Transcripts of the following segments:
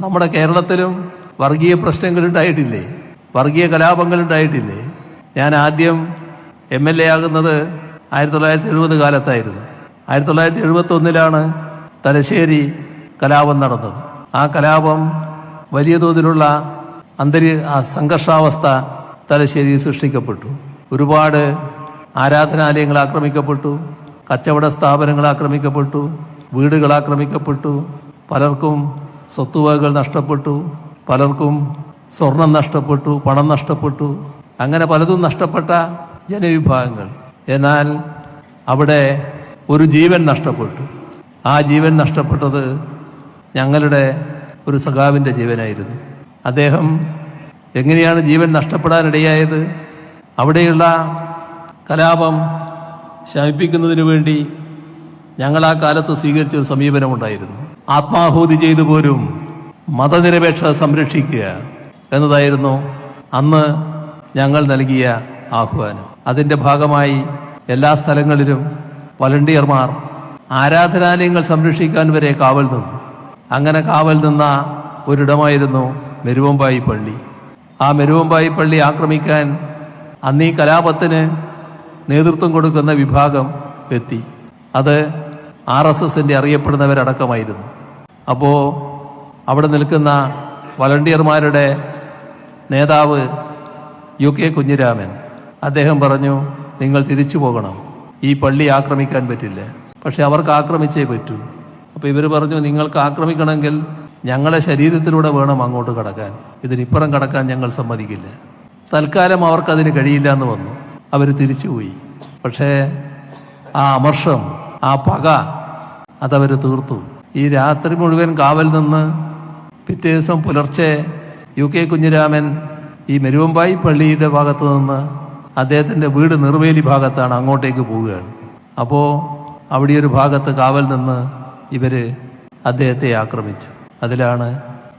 നമ്മുടെ കേരളത്തിലും വർഗീയ പ്രശ്നങ്ങൾ ഉണ്ടായിട്ടില്ലേ? വർഗീയ കലാപങ്ങൾ ഉണ്ടായിട്ടില്ലേ? ഞാൻ ആദ്യം എം എൽ എ ആകുന്നത് ആയിരത്തി തൊള്ളായിരത്തി എഴുപത് കാലത്തായിരുന്നു. ആയിരത്തി തൊള്ളായിരത്തി എഴുപത്തി ഒന്നിലാണ് തലശ്ശേരി കലാപം നടന്നത്. ആ കലാപം വലിയ തോതിലുള്ള അന്തരീ സംഘർഷാവസ്ഥ തലശ്ശേരി സൃഷ്ടിക്കപ്പെട്ടു. ഒരുപാട് ആരാധനാലയങ്ങൾ ആക്രമിക്കപ്പെട്ടു കച്ചവട സ്ഥാപനങ്ങൾ ആക്രമിക്കപ്പെട്ടു വീടുകൾ ആക്രമിക്കപ്പെട്ടു പലർക്കും സ്വത്തുവകകൾ നഷ്ടപ്പെട്ടു പലർക്കും സ്വർണം നഷ്ടപ്പെട്ടു പണം നഷ്ടപ്പെട്ടു അങ്ങനെ പലതും നഷ്ടപ്പെട്ട ജനവിഭാഗങ്ങൾ. എന്നാൽ അവിടെ ഒരു ജീവൻ നഷ്ടപ്പെട്ടു. ആ ജീവൻ നഷ്ടപ്പെട്ടത് ഞങ്ങളുടെ ഒരു സഖാവിന്റെ ജീവനായിരുന്നു. അദ്ദേഹം എങ്ങനെയാണ് ജീവൻ നഷ്ടപ്പെടാനിടയായത്? അവിടെയുള്ള കലാപം ശമിപ്പിക്കുന്നതിന് വേണ്ടി ഞങ്ങൾ ആ കാലത്ത് സ്വീകരിച്ച ഒരു സമീപനമുണ്ടായിരുന്നു. ആത്മാഹൂതി ചെയ്തു പോരും. മതനിരപേക്ഷത സംരക്ഷിക്കുക എന്നതായിരുന്നു അന്ന് ഞങ്ങൾ നൽകിയ ആഹ്വാനം. അതിന്റെ ഭാഗമായി എല്ലാ സ്ഥലങ്ങളിലും വളണ്ടിയർമാർ ആരാധനാലയങ്ങൾ സംരക്ഷിക്കാൻ വരെ കാവൽ നിന്നു. അങ്ങനെ കാവൽ നിന്ന ഒരിടമായിരുന്നു മെരുവമ്പായി പള്ളി. ആ മെരുവമ്പായി പള്ളി ആക്രമിക്കാൻ അന്നീ കലാപത്തിന് നേതൃത്വം കൊടുക്കുന്ന വിഭാഗം എത്തി. അത് ആർ എസ് എസിന്റെ അറിയപ്പെടുന്നവരടക്കമായിരുന്നു. അപ്പോൾ അവിടെ നിൽക്കുന്ന വളണ്ടിയർമാരുടെ നേതാവ് യു കെ കുഞ്ഞിരാമൻ. അദ്ദേഹം പറഞ്ഞു നിങ്ങൾ തിരിച്ചു പോകണം. ഈ പള്ളി ആക്രമിക്കാൻ പറ്റില്ല. പക്ഷെ അവർക്ക് ആക്രമിച്ചേ പറ്റൂ. അപ്പോൾ ഇവർ പറഞ്ഞു നിങ്ങൾക്ക് ആക്രമിക്കണമെങ്കിൽ ഞങ്ങളെ ശരീരത്തിലൂടെ വേണം അങ്ങോട്ട് കടക്കാൻ. ഇതിനിപ്പുറം കടക്കാൻ ഞങ്ങൾ സമ്മതിക്കില്ല. തൽക്കാലം അവർക്കതിന് കഴിയില്ല എന്ന് വന്നു. അവർ തിരിച്ചുപോയി പക്ഷേ ആ അമർഷം ആ പക അതവർ തീർത്തു. ഈ രാത്രി മുഴുവൻ കാവൽ നിന്ന് പിറ്റേ ദിവസം പുലർച്ചെ യു കെ കുഞ്ഞിരാമൻ ഈ മെരുവമ്പായി പള്ളിയുടെ ഭാഗത്ത് നിന്ന് അദ്ദേഹത്തിന്റെ വീട് നിർവേലി ഭാഗത്താണ് അങ്ങോട്ടേക്ക് പോവുകയാണ്. അപ്പോൾ അവിടെ ഒരു ഭാഗത്ത് കാവൽ നിന്ന് ഇവർ അദ്ദേഹത്തെ ആക്രമിച്ചു. അതിലാണ്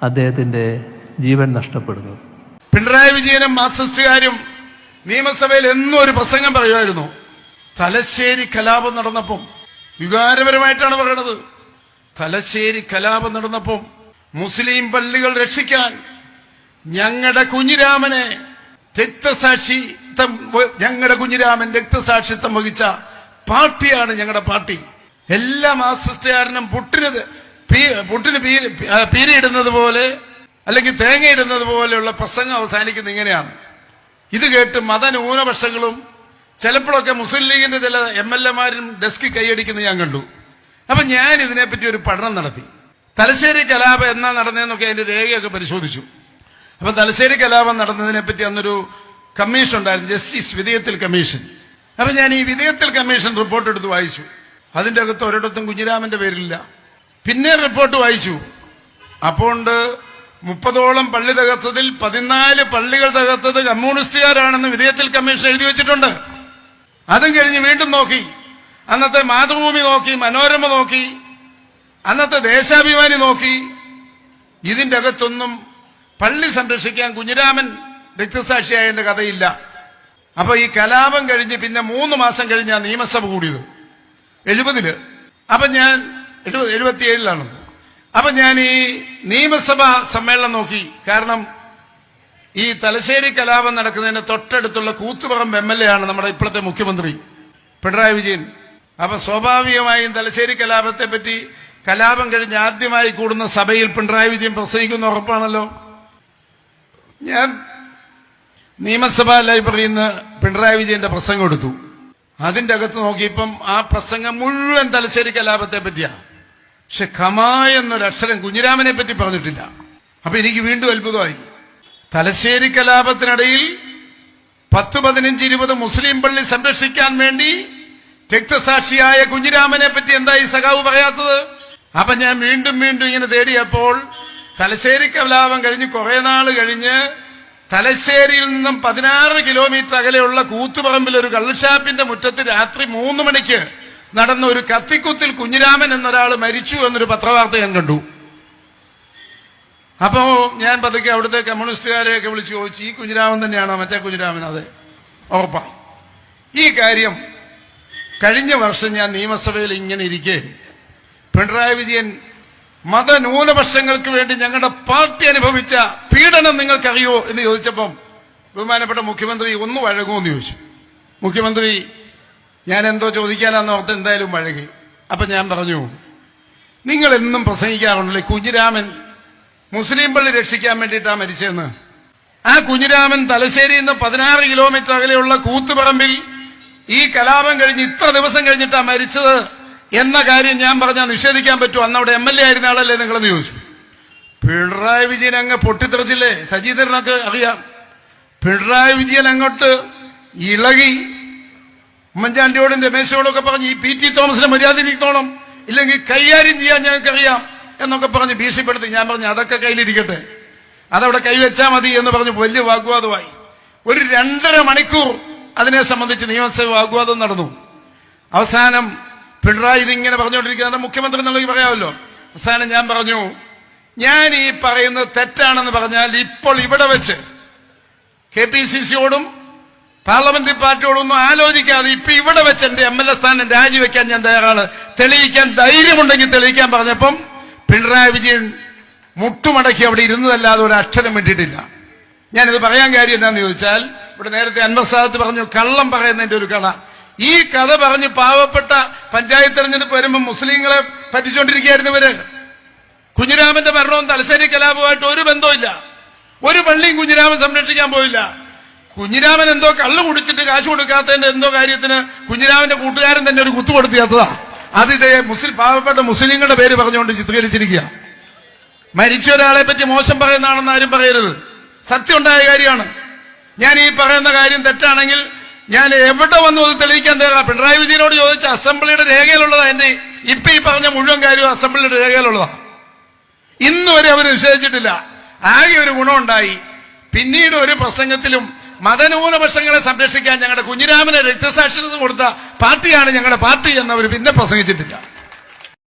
അദ്ദേഹത്തിന്റെ ജീവൻ നഷ്ടപ്പെടുന്നത്. പിണറായി വിജയനും മാർക്സിസ്റ്റുകാരും നിയമസഭയിൽ എന്നും ഒരു പ്രസംഗം പറയുമായിരുന്നു. തലശ്ശേരി കലാപം നടന്നപ്പം വികാരപരമായിട്ടാണ് പറയണത്. തലശ്ശേരി കലാപം നടന്നപ്പം മുസ്ലിം പള്ളികൾ രക്ഷിക്കാൻ ഞങ്ങളുടെ കുഞ്ഞിരാമനെ രക്തസാക്ഷിത്വം ഞങ്ങളുടെ കുഞ്ഞിരാമൻ രക്തസാക്ഷിത്വം വഹിച്ച പാർട്ടിയാണ് ഞങ്ങളുടെ പാർട്ടി. എല്ലാ മാർക്സിസ്റ്റുകാരനും പുട്ടിന് പുട്ടിന് പീരിയിടുന്നത് പോലെ അല്ലെങ്കിൽ തേങ്ങയിടുന്നത് പോലെയുള്ള പ്രസംഗം അവസാനിക്കുന്നത് ഇങ്ങനെയാണ്. ഇത് കേട്ട് മതന്യൂനപക്ഷങ്ങളും ചിലപ്പോഴൊക്കെ മുസ്ലിം ലീഗിന്റെ ചില എം എൽ എമാരും ഡെസ്ക് കൈയടിക്കുന്നത് ഞാൻ കണ്ടു. അപ്പൊ ഞാൻ ഇതിനെപ്പറ്റി ഒരു പഠനം നടത്തി. തലശ്ശേരി കലാപം എന്നാ നടന്നതെന്നൊക്കെ അതിന്റെ രേഖയൊക്കെ പരിശോധിച്ചു. അപ്പൊ തലശ്ശേരി കലാപം നടന്നതിനെപ്പറ്റി അന്നൊരു കമ്മീഷൻ ഉണ്ടായിരുന്നു ജസ്റ്റിസ് വിധേയത്തിൽ കമ്മീഷൻ. അപ്പൊ ഞാൻ ഈ വിധേയത്തിൽ കമ്മീഷൻ റിപ്പോർട്ട് എടുത്ത് വായിച്ചു. അതിന്റെ അകത്ത് ഒരിടത്തും കുഞ്ഞിരാമന്റെ പേരില്ല പിന്നെ റിപ്പോർട്ട് വായിച്ചു. അപ്പോണ്ട് മുപ്പതോളം പള്ളി തകർത്തതിൽ പതിനാല് പള്ളികൾ തകർത്തത് കമ്മ്യൂണിസ്റ്റുകാരാണെന്ന് വിധേയത്തിൽ കമ്മീഷൻ എഴുതി വെച്ചിട്ടുണ്ട്. അതും കഴിഞ്ഞ് വീണ്ടും നോക്കി. അന്നത്തെ മാതൃഭൂമി നോക്കി മനോരമ നോക്കി അന്നത്തെ ദേശാഭിമാനി നോക്കി ഇതിന്റെ അകത്തൊന്നും പള്ളി സംരക്ഷിക്കാൻ കുഞ്ഞിരാമൻ രക്തസാക്ഷിയായതിന്റെ കഥയില്ല. അപ്പൊ ഈ കലാപം കഴിഞ്ഞ് പിന്നെ മൂന്ന് മാസം കഴിഞ്ഞാ നിയമസഭ കൂടിയത്. എഴുപതിൽ. അപ്പൊ ഞാൻ എഴുപത് എഴുപത്തിയേഴിലാണത്. അപ്പൊ ഞാൻ ഈ നിയമസഭ സമ്മേളനം നോക്കി. കാരണം ഈ തലശ്ശേരി കലാപം നടക്കുന്നതിന് തൊട്ടടുത്തുള്ള കൂത്തുപറമ്പ് എം എൽ എ ആണ് നമ്മുടെ ഇപ്പോഴത്തെ മുഖ്യമന്ത്രി. പിണറായി വിജയൻ. അപ്പൊ സ്വാഭാവികമായും തലശ്ശേരി കലാപത്തെ പറ്റി കലാപം കഴിഞ്ഞ് ആദ്യമായി കൂടുന്ന സഭയിൽ പിണറായി വിജയൻ പ്രസംഗിക്കുന്ന ഉറപ്പാണല്ലോ. ഞാൻ നിയമസഭാ ലൈബ്രറിയിൽ നിന്ന് പിണറായി വിജയന്റെ പ്രസംഗം എടുത്തു. അതിന്റെ അകത്ത് നോക്കിയപ്പം ആ പ്രസംഗം മുഴുവൻ തലശ്ശേരി കലാപത്തെ പറ്റിയാണ് പക്ഷെ ഖമാ എന്നൊരു അക്ഷരം കുഞ്ഞിരാമനെ പറ്റി പറഞ്ഞിട്ടില്ല. അപ്പൊ എനിക്ക് വീണ്ടും അത്ഭുതമായി. തലശ്ശേരി കലാപത്തിനിടയിൽ പത്ത് പതിനഞ്ച് ഇരുപത് മുസ്ലിം പള്ളി സംരക്ഷിക്കാൻ വേണ്ടി രക്തസാക്ഷിയായ കുഞ്ഞിരാമനെ പറ്റി എന്താ ഈ സഖാവ് പറയാത്തത്? അപ്പൊ ഞാൻ വീണ്ടും വീണ്ടും ഇങ്ങനെ തേടിയപ്പോൾ തലശ്ശേരി കലാപം കഴിഞ്ഞ് കുറെ നാൾ കഴിഞ്ഞ് തലശ്ശേരിയിൽ നിന്നും പതിനാറ് കിലോമീറ്റർ അകലെയുള്ള കൂത്തുപറമ്പിൽ ഒരു കള്ളുഷാപ്പിന്റെ മുറ്റത്ത് രാത്രി മൂന്ന് മണിക്ക് നടന്ന ഒരു കത്തിക്കുത്തിൽ കുഞ്ഞിരാമൻ എന്നൊരാൾ മരിച്ചു എന്നൊരു പത്രവാർത്ത ഞാൻ കണ്ടു. അപ്പോ ഞാൻ പതുക്കെ അവിടുത്തെ കമ്മ്യൂണിസ്റ്റുകാരെയൊക്കെ വിളിച്ചു ചോദിച്ചു ഈ കുഞ്ഞിരാമൻ തന്നെയാണോ? മറ്റേ കുഞ്ഞിരാമൻ? അതെ. ഉറപ്പാ ഈ കാര്യം കഴിഞ്ഞ വർഷം ഞാൻ നിയമസഭയിൽ ഇങ്ങനെ ഇരിക്കെ. പിണറായി വിജയൻ മതന്യൂനപക്ഷങ്ങൾക്ക് വേണ്ടി ഞങ്ങളുടെ പാർട്ടി അനുഭവിച്ച പീഡനം നിങ്ങൾക്കറിയോ എന്ന് ചോദിച്ചപ്പം ബഹുമാനപ്പെട്ട മുഖ്യമന്ത്രി ഒന്ന് എന്ന് ചോദിച്ചു. മുഖ്യമന്ത്രി ഞാൻ എന്തോ ചോദിക്കാനാന്ന് ഓർത്ത് എന്തായാലും വഴകി അപ്പൊ ഞാൻ പറഞ്ഞു നിങ്ങൾ എന്നും പ്രസംഗിക്കാറുണ്ടല്ലേ കുഞ്ഞിരാമൻ? മുസ്ലിം പള്ളി രക്ഷിക്കാൻ വേണ്ടിയിട്ടാണ് മരിച്ചതെന്ന് ആ കുഞ്ഞിരാമൻ തലശ്ശേരിയിൽ നിന്ന് പതിനാറ് കിലോമീറ്റർ അകലെയുള്ള കൂത്തുപറമ്പിൽ ഈ കലാപം കഴിഞ്ഞ് ഇത്ര ദിവസം കഴിഞ്ഞിട്ടാ മരിച്ചത് എന്ന കാര്യം ഞാൻ പറഞ്ഞാൽ നിഷേധിക്കാൻ പറ്റുമോ? അന്ന് അവിടെ എം എൽ എ ആയിരുന്ന ആളല്ലേ നിങ്ങളെന്ന് ചോദിച്ചു. പിണറായി വിജയൻ അങ്ങ് പൊട്ടിത്തെറിച്ചില്ലേ? സജീന്ദ്രനൊക്കെ അറിയാം. പിണറായി വിജയൻ അങ്ങോട്ട് ഇളകി. ഉമ്മൻചാണ്ടിയോടും രമേശോടും ഒക്കെ പറഞ്ഞ് ഈ പി ടി തോമസിനെ മര്യാദയിരിക്കോണം ഇല്ലെങ്കിൽ കൈകാര്യം ചെയ്യാൻ ഞങ്ങൾക്കറിയാം എന്നൊക്കെ പറഞ്ഞ് ഭീഷണിപ്പെടുത്തി. ഞാൻ പറഞ്ഞു അതൊക്കെ കയ്യിലിരിക്കട്ടെ. അതവിടെ കൈവച്ചാൽ മതി എന്ന് പറഞ്ഞ് വലിയ വാഗ്വാദമായി. ഒരു രണ്ടര മണിക്കൂർ അതിനെ സംബന്ധിച്ച് നിയമസഭ വാഗ്വാദം നടന്നു. അവസാനം പിണറായി ഇതിങ്ങനെ പറഞ്ഞുകൊണ്ടിരിക്കുന്ന മുഖ്യമന്ത്രി എന്നുള്ളത് പറയാമല്ലോ. അവസാനം ഞാൻ പറഞ്ഞു ഞാൻ ഈ പറയുന്നത് തെറ്റാണെന്ന് പറഞ്ഞാൽ ഇപ്പോൾ ഇവിടെ വെച്ച് കെ പി സി സിയോടും പാർലമെന്ററി പാർട്ടിയോടും ഒന്നും ആലോചിക്കാതെ ഇപ്പൊ ഇവിടെ വെച്ച് എന്റെ എം എൽ എ സ്ഥാനം രാജിവെക്കാൻ ഞാൻ തയ്യാറാണ്. തെളിയിക്കാൻ ധൈര്യമുണ്ടെങ്കിൽ തെളിയിക്കാൻ പറഞ്ഞപ്പം പിണറായി വിജയൻ മുട്ടുമടക്കി അവിടെ ഇരുന്നതല്ലാതെ ഒരു അക്ഷരം വേണ്ടിയിട്ടില്ല ഞാനിത് പറയാൻ കാര്യം എന്താണെന്ന് ചോദിച്ചാൽ ഇവിടെ നേരത്തെ അൻവസാദത്ത് പറഞ്ഞു കള്ളം പറയുന്നതിന്റെ ഒരു കഥ ഈ കഥ പറഞ്ഞ് പാവപ്പെട്ട പഞ്ചായത്ത് തെരഞ്ഞെടുപ്പ് വരുമ്പോൾ മുസ്ലിങ്ങളെ പറ്റിച്ചുകൊണ്ടിരിക്കുകയായിരുന്നു ഇവർ. കുഞ്ഞിരാമന്റെ ഭരണവും തലശ്ശേരി കലാപവുമായിട്ട് ഒരു ബന്ധമില്ല ഒരു പള്ളിയും കുഞ്ഞിരാമൻ സംരക്ഷിക്കാൻ പോയില്ല. കുഞ്ഞിരാമൻ എന്തോ കള്ളു കുടിച്ചിട്ട് കാശ് കൊടുക്കാത്തതിന്റെ എന്തോ കാര്യത്തിന് കുഞ്ഞിരാമന്റെ കൂട്ടുകാരൻ തന്നെ ഒരു കുത്തു കൊടുത്തിയാത്തതാ. അത് ഇതേ മുസ്ലിം പാവപ്പെട്ട മുസ്ലിങ്ങളുടെ പേര് പറഞ്ഞുകൊണ്ട് ചിത്രീകരിച്ചിരിക്കുക. മരിച്ച ഒരാളെ പറ്റി മോശം പറയുന്നതാണെന്ന് ആരും പറയരുത്. സത്യം ഉണ്ടായ കാര്യമാണ്. ഞാൻ ഈ പറയുന്ന കാര്യം തെറ്റാണെങ്കിൽ ഞാൻ എവിടെ വന്നു അത് തെളിയിക്കാൻ തയ്യാറാ. പിണറായി വിജയനോട് ചോദിച്ച അസംബ്ലിയുടെ രേഖയിലുള്ളതാ എന്റെ ഇപ്പൊ ഈ പറഞ്ഞ മുഴുവൻ കാര്യവും അസംബ്ലിയുടെ രേഖയിലുള്ളതാ. ഇന്ന് വരെ അവർ നിഷേധിച്ചിട്ടില്ല. ആകെ ഒരു ഗുണമുണ്ടായി. പിന്നീട് ഒരു പ്രസംഗത്തിലും മതന്യൂനപക്ഷങ്ങളെ സംരക്ഷിക്കാൻ ഞങ്ങളുടെ കുഞ്ഞിരാമന് രക്തസാക്ഷരത കൊടുത്ത പാർട്ടിയാണ് ഞങ്ങളുടെ പാർട്ടി എന്നവർ പിന്നെ പ്രസംഗിച്ചിട്ടില്ല.